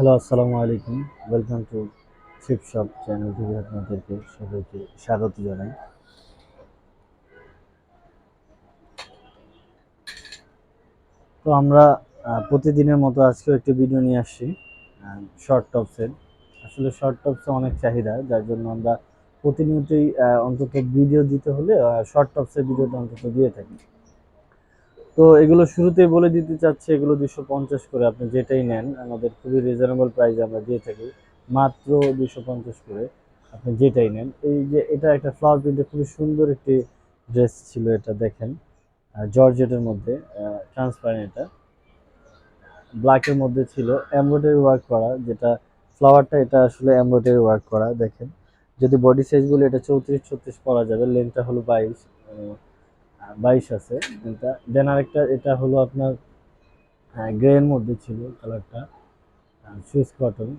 Hello, আসসালামু আলাইকুম। Welcome to ship shop channel থেকে আপনাদেরকে সবাইকে স্বাগত জানাই। তো আমরা প্রতিদিনের মতো আজকেও একটি ভিডিও নিয়ে আসছি শর্ট টপসের আসলে শর্ট টপসে অনেক চাহিদা, যার জন্য আমরা প্রতিনিয়তই অন্তত ভিডিও দিতে হলে শর্ট টপসের ভিডিওটা অন্তত দিয়ে থাকি। তো এগুলো শুরুতেই বলে দিতে চাচ্ছি, এগুলো দুশো পঞ্চাশ করে আপনি যেটাই নেন, আমাদের খুবই রিজনেবল প্রাইসে আমরা দিয়ে থাকি, মাত্র দুশো পঞ্চাশ করে আপনি যেটাই নেন। এই যে এটা একটা ফ্লাওয়ার প্রিন্টের খুবই সুন্দর একটি ড্রেস ছিল এটা, দেখেন জর্জেটের মধ্যে ট্রান্সপারেন্ট এটা। ব্ল্যাকের মধ্যে ছিল এমব্রয়ডারি ওয়ার্ক করা, যেটা ফ্লাওয়ারটা এটা আসলে এমব্রয়ডারি ওয়ার্ক করা, দেখেন। যদি বডি সাইজগুলো এটা চৌত্রিশ ছত্রিশ পরা যাবে লেন্থটা হলো বাইশ বাইশ আছে। এটা দেন আরেকটা, এটা হলো আপনার গ্রের মধ্যে ছিল কালারটা সুইস কটন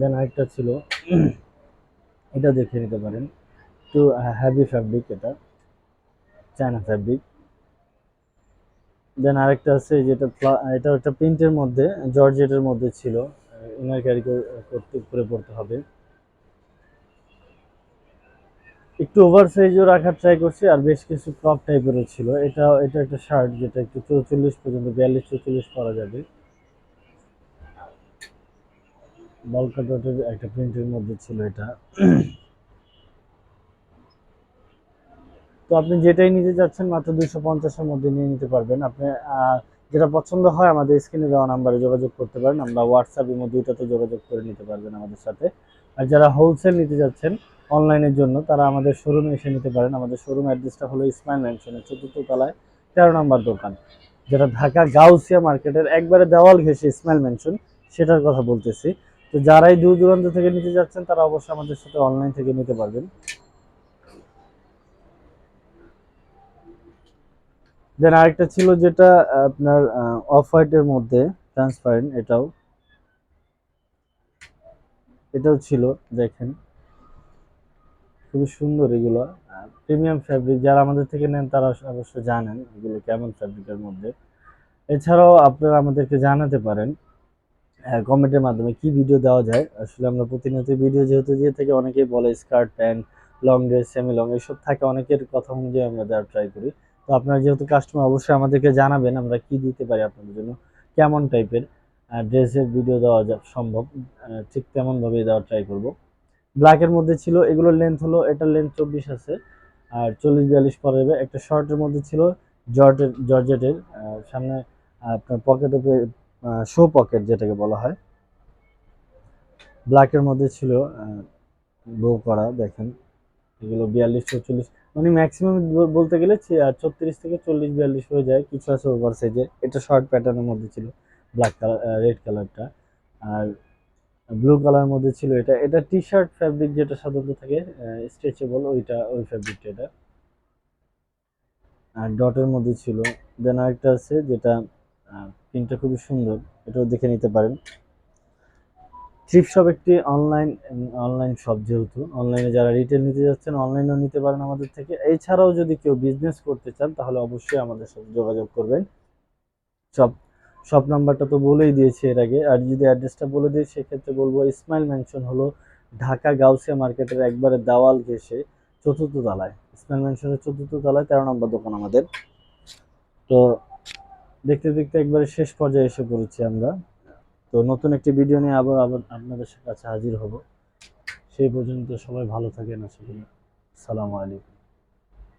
দেন আরেকটা ছিল, এটা দেখে নিতে পারেন। একটু হ্যাভি ফ্যাব্রিক এটা চায়না ফ্যাব্রিক দেন আরেকটা আছে যেটা এটা একটা প্রিন্টের মধ্যে জর্জেটের মধ্যে ছিল। ইনার ক্যারি করতে, করে পড়তে হবে। একটু ওভার সাইজও রাখার ট্রাই করছি, আর বেশ কিছু ক্রপ টাইপেরও ছিল। এটা এটা একটা শার্ট যেটা একটু চৌচল্লিশ পর্যন্ত, বিয়াল্লিশ, চৌচল্লিশ করা যাবে। বলকা ডটের একটা প্রিন্টের মধ্যে ছিল এটা। তো আপনি যেটাই নিতে যাচ্ছেন মাত্র দুইশো পঞ্চাশের মধ্যে নিয়ে নিতে পারবেন। আপনি যেটা পছন্দ হয়, আমাদের স্ক্রিনে দেওয়া নাম্বারে যোগাযোগ করতে পারেন। আমরা হোয়াটসঅ্যাপ ইমো দুইটাতে যোগাযোগ করে নিতে পারবেন আমাদের সাথে। আর যারা হোলসেল নিতে যাচ্ছেন অনলাইনের জন্য তারা আমাদের শোরুমে এসে নিতে পারেন। আমাদের শোরুম অ্যাড্রেসটা হলো ইসমাইল ম্যানশনের চতুর্থ তলায় তেরো নম্বর দোকান, যেটা ঢাকা গাউসিয়া মার্কেটের একবারে দেওয়াল ঘেঁষে ইসমাইল ম্যানশন সেটার কথা বলতেছি। তো যারাই দূর দূরান্ত থেকে নিতে যাচ্ছেন, তারা অবশ্যই আমাদের সাথে অনলাইন থেকে নিতে পারবেন। দেন আরেকটা ছিল যেটা আপনার অফ হোয়াইটের মধ্যে ট্রান্সপারেন্ট এটাও। এটাও ছিল, দেখেন। খুবই সুন্দর এগুলো। প্রিমিয়াম ফ্যাব্রিক যারা আমাদের থেকে নেন তারা অবশ্যই জানেন এগুলো কেমন ফ্যাব্রিকের মধ্যে। এছাড়াও আপনারা আমাদেরকে জানাতে পারেন কমেন্টের মাধ্যমে কি ভিডিও দেওয়া যায়। আসলে আমরা প্রতিনিয়ত ভিডিও যেহেতু দিয়ে থাকি, অনেকেই বলে skirt pant long dress semi long এসব থাকে, অনেকের কথা অনুযায়ী আমরা দেওয়ার ট্রাই করি। তো আপনারা যেহেতু কাস্টমার অবশ্যই আমাদেরকে জানাবেন আমরা কি দিতে পারি আপনাদের জন্য, কেমন টাইপের ড্রেসের ভিডিও দেওয়া সম্ভব ঠিক তেমনভাবেই দেওয়ার ট্রাই করব। ব্ল্যাকের মধ্যে ছিল, এগুলোর লেন্থ হলো, এটার লেন্থ চব্বিশ আছে, আর চল্লিশ বিয়াল্লিশ পরে যাবে। একটা শর্টের মধ্যে ছিল জর্জের জর্জেটের সামনে আপনার পকেটে শো পকেট যেটাকে বলা হয়। ব্ল্যাকের মধ্যে ছিল বো করা, দেখেন। এগুলো বিয়াল্লিশ, চৌচল্লিশ মানে ম্যাক্সিমাম বলতে গেলে ছত্রিশ থেকে চল্লিশ বিয়াল্লিশ হয়ে যায়, কিছু আছে ওভার সাইজে এটা শর্ট প্যাটার্নের মধ্যে ছিল ব্ল্যাক কালার রেড কালারটা আর ব্লু কালার মধ্যে ছিল এটা। এটা টি শার্ট ফ্যাব্রিক যেটা সাধারণত থাকে স্ট্রেচেবল ওইটা, ওই ফ্যাব্রিকটা এটা। আর ডটের মধ্যে ছিল। দেন আরেকটা আছে যেটা প্রিন্টটা খুবই সুন্দর, এটাও দেখে নিতে পারেন। ট্রিপ শপ একটি অনলাইন অনলাইন শপ যেহেতু অনলাইনে যারা রিটেল নিতে যাচ্ছেন অনলাইনেও নিতে পারেন আমাদের থেকে। এছাড়াও যদি কেউ বিজনেস করতে চান, তাহলে অবশ্যই আমাদের সাথে যোগাযোগ করবেন। শপ শপ নাম্বারটা তো বলেই দিয়েছি এর আগে। আর যদি অ্যাড্রেসটা বলে দিই সেক্ষেত্রে বলব ইসমাইল ম্যানশন হলো ঢাকা গাউসিয়া মার্কেটের একবারে দাওয়াল ঘেসে চতুর্থ তলায়। ইসমাইল ম্যানশনের চতুর্থ তলায়, তেরো নম্বর দোকান আমাদের। তো দেখতে দেখতে একবারে শেষ পর্যায়ে এসে পড়েছি আমরা। তো নতুন একটি ভিডিও নিয়ে আবার আবার আপনাদের কাছে হাজির হব। সেই পর্যন্ত সবাই ভালো থাকেন করি। সালামু আলাইকুম।